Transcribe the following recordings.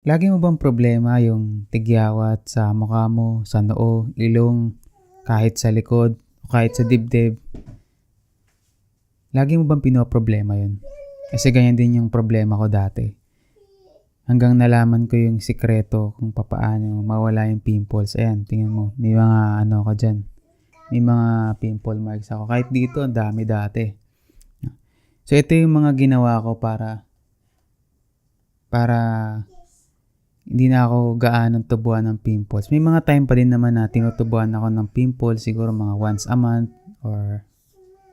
Lagi mo bang problema yung tigyawat sa mukha mo, sa noo, ilong, kahit sa likod, o kahit sa dibdib? Lagi mo bang pinoproblema yun? Kasi ganyan din yung problema ko dati. Hanggang nalaman ko yung sikreto kung papaano mawala yung pimples. Ayan, tingnan mo. May mga ano ko dyan. May mga pimple marks ako. Kahit dito, ang dami dati. So, ito yung mga ginawa ko para para hindi na ako gaanong tubuan ng pimples. May mga time pa din naman na tinutubuan ako ng pimples, siguro mga once a month or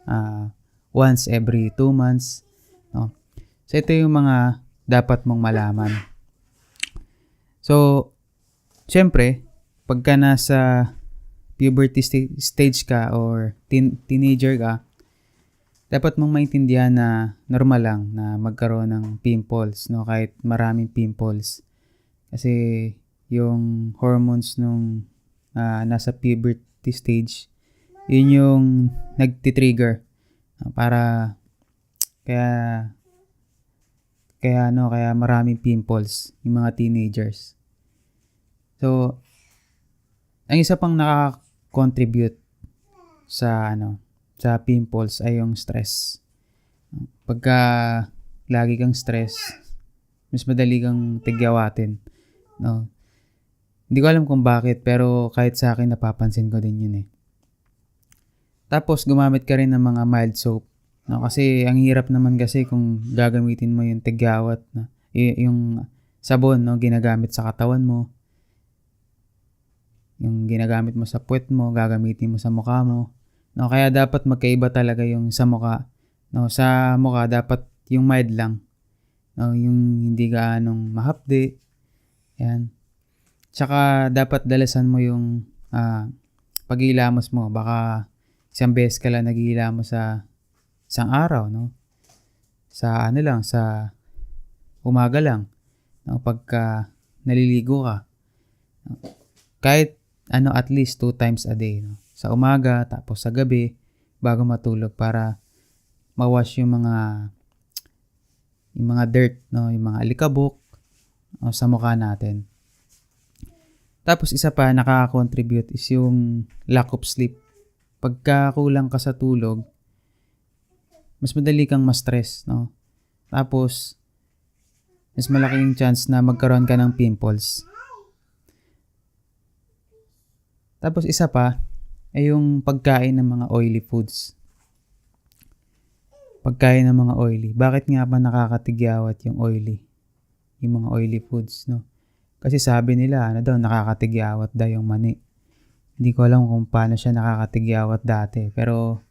uh, once every two months. No? So, ito yung mga dapat mong malaman. So, syempre, pagka nasa puberty st- stage ka or teen- teenager ka, dapat mong maintindihan na normal lang na magkaroon ng pimples, no? Kahit maraming pimples. Kasi yung hormones nung uh, nasa puberty stage, yun yung nagti-trigger uh, para kaya kaya ano, kaya maraming pimples yung mga teenagers. So, ang isa pang nakaka-contribute sa ano, sa pimples ay yung stress. Pagka lagi kang stress, mas madali kang tigyawatin. No? Hindi ko alam kung bakit, pero kahit sa akin napapansin ko din yun eh. Tapos gumamit ka rin ng mga mild soap. No? Kasi ang hirap naman kasi kung gagamitin mo yung tigyawat na y- yung sabon no ginagamit sa katawan mo. Yung ginagamit mo sa puwet mo, gagamitin mo sa mukha mo. No, kaya dapat magkaiba talaga yung sa mukha. No, sa mukha dapat yung mild lang. No, yung hindi gaanong mahapdi, yan. Tsaka dapat dalasan mo yung uh, paghilamos mo. Baka isang beses ka lang naghihilamos sa isang araw, no? Sa ano lang, sa umaga lang. No? Pagka naliligo ka. Kahit ano at least two times a day. No? Sa umaga, tapos sa gabi, bago matulog para mawash yung mga yung mga dirt, no? yung mga alikabok, o sa mukha natin. Tapos isa pa nakaka-contribute is yung lack of sleep. Pagka kulang ka sa tulog, mas madali kang ma-stress, no? Tapos, mas malaking chance na magkaroon ka ng pimples. Tapos isa pa, ay yung pagkain ng mga oily foods. Pagkain ng mga oily. Bakit nga ba nakakatigyawat yung oily? Yung mga oily foods, no? Kasi sabi nila, ano daw, nakakatigyawat daw yung mani. Hindi ko alam kung paano siya nakakatigyawat dati. Pero,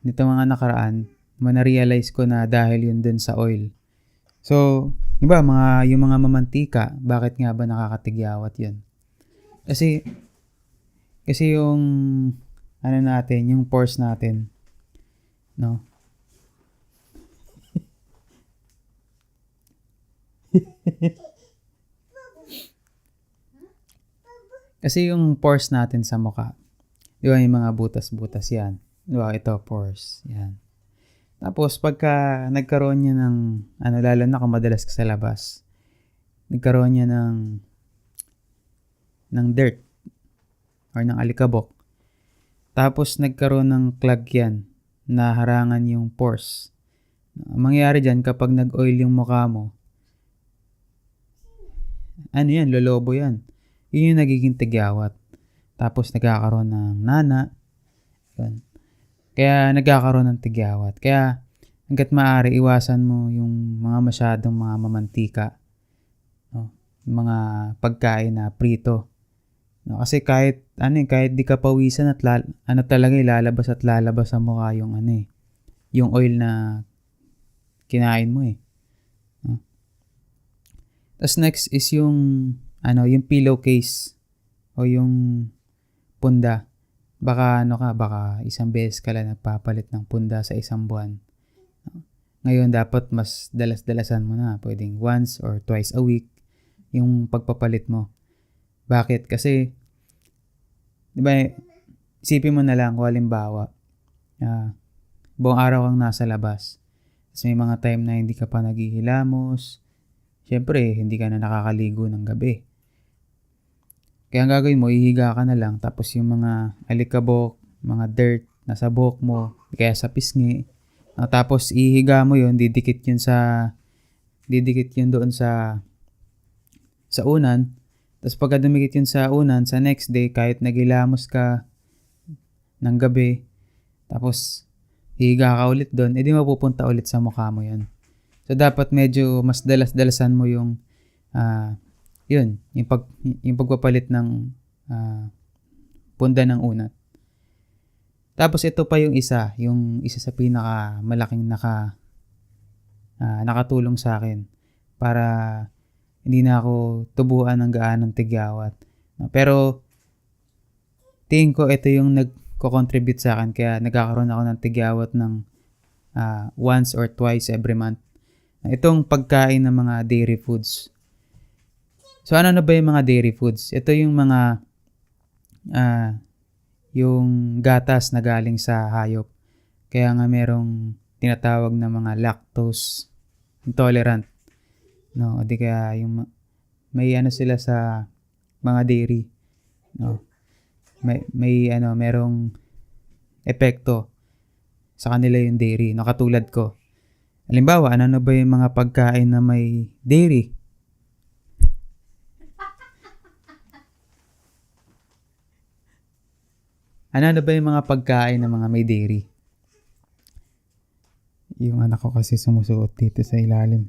nito mga nakaraan, mana-realize ko na dahil yun dun sa oil. So, di ba, mga, yung mga mamantika, bakit nga ba nakakatigyawat yun? Kasi, kasi yung, ano natin, yung pores natin, no? Kasi yung pores natin sa mukha, di ba yung mga butas-butas yan. Di ba, ito pores, yan. Tapos pagka nagkaroon niya ng, ano lalo na kung madalas ka sa labas, nagkaroon niya ng, ng dirt or ng alikabok. Tapos nagkaroon ng clog yan na harangan yung pores. Ang mangyayari dyan kapag nag-oil yung mukha mo, ano yan, lolobo yan. Yun yung nagiging tigyawat. Tapos nagkakaroon ng nana. Yun. Kaya nagkakaroon ng tigyawat. Kaya hanggat maaari, iwasan mo yung mga masyadong mga mamantika. No? Mga pagkain na prito. No? Kasi kahit, ano eh, kahit di ka pawisan at lal, ano talaga ilalabas at lalabas sa mukha yung ano eh, yung oil na kinain mo eh. Tapos next is yung ano, yung pillowcase o yung punda. Baka ano ka, baka isang beses ka lang nagpapalit ng punda sa isang buwan. Ngayon dapat mas dalas-dalasan mo na, pwedeng once or twice a week yung pagpapalit mo. Bakit? Kasi 'di ba isipin mo na lang kung halimbawa uh, buong araw kang nasa labas. Tapos may mga time na hindi ka pa naghihilamos, syempre hindi ka na nakakaligo ng gabi. Kaya ang gagawin mo, ihiga ka na lang tapos yung mga alikabok, mga dirt nasa buhok mo, kaya sa pisngi. Ah, tapos ihiga mo yun, didikit yun sa didikit yun doon sa sa unan. Tapos pagka dumikit yun sa unan, sa next day, kahit nagilamos ka ng gabi, tapos higa ka ulit doon, edi mapupunta ulit sa mukha mo yun. So dapat medyo mas dalas-dalasan mo yung ah yun, yung, pag, yung pagpapalit ng ah, punda ng unat. Tapos ito pa yung isa, yung isa sa pinaka malaking naka ah, nakatulong sa akin para hindi na ako tubuan ng gaanong tigyawat. No, Pero tingin ko ito yung nagko-contribute sa akin kaya nagkakaroon ako ng tigyawat ng ah, once or twice every month. Itong pagkain ng mga dairy foods. So ano na ba yung mga dairy foods? Ito yung mga ah, yung gatas na galing sa hayop. Kaya nga merong tinatawag na mga lactose intolerant. No, o di kaya yung ma- may ano sila sa mga dairy. No. May may ano, merong epekto sa kanila yung dairy, no ko. Halimbawa, ano na ba yung mga pagkain na may dairy? Ano na ba yung mga pagkain na mga may dairy? Yung anak ko kasi sumusuot dito sa ilalim.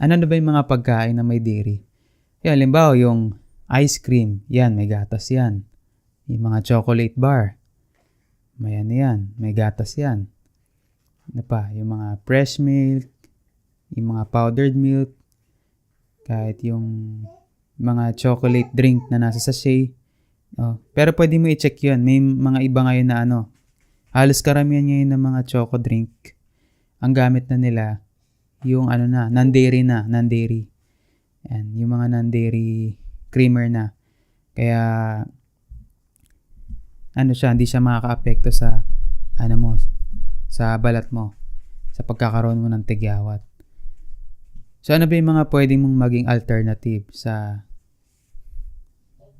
Ano na ba yung mga pagkain na may dairy? Yan, halimbawa yung ice cream. Yan, may gatas yan. Yung mga chocolate bar. May ano yan, may gatas yan. Ano pa? Yung mga fresh milk, yung mga powdered milk, kahit yung mga chocolate drink na nasa sachet. Oh, pero pwede mo i-check yun. May mga iba ngayon na ano, halos karamihan ngayon ng mga choco drink, ang gamit na nila, yung ano na, non-dairy na, non-dairy. Yan, yung mga non-dairy creamer na. Kaya, ano siya, hindi siya makaka-apekto sa, ano mo, sa balat mo, sa pagkakaroon mo ng tigyawat. So, ano ba yung mga pwedeng mong maging alternative sa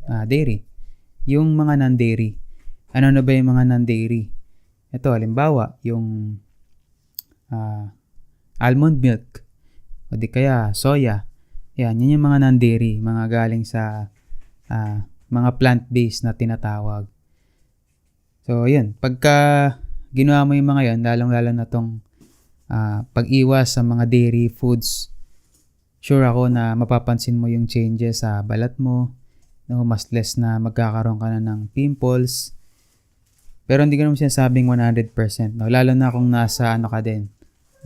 ah, dairy? Yung mga non-dairy. Ano na ba yung mga non-dairy? Ito, halimbawa, yung ah, almond milk, o di kaya soya. Yan, yun yung mga non-dairy, mga galing sa ah, mga plant-based na tinatawag. So, yun. Pagka ginawa mo yung mga yan, lalong-lalo na tong ah, pag-iwas sa mga dairy foods, sure ako na mapapansin mo yung changes sa balat mo, no, mas less na magkakaroon ka na ng pimples. Pero hindi ko naman sinasabing 100%, no? lalo na kung nasa ano ka din,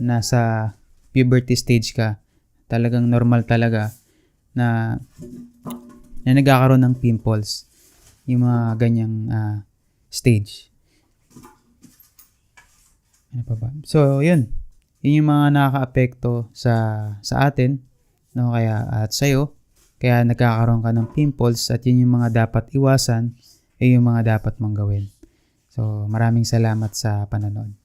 nasa puberty stage ka, talagang normal talaga na, na nagkakaroon ng pimples yung mga ganyang ah, stage. Ano pa ba? So, yun. Yun yung mga nakaka-apekto sa, sa atin, no? Kaya, at sa'yo, kaya nagkakaroon ka ng pimples at yun yung mga dapat iwasan, ay yung mga dapat mong gawin. So, maraming salamat sa panonood.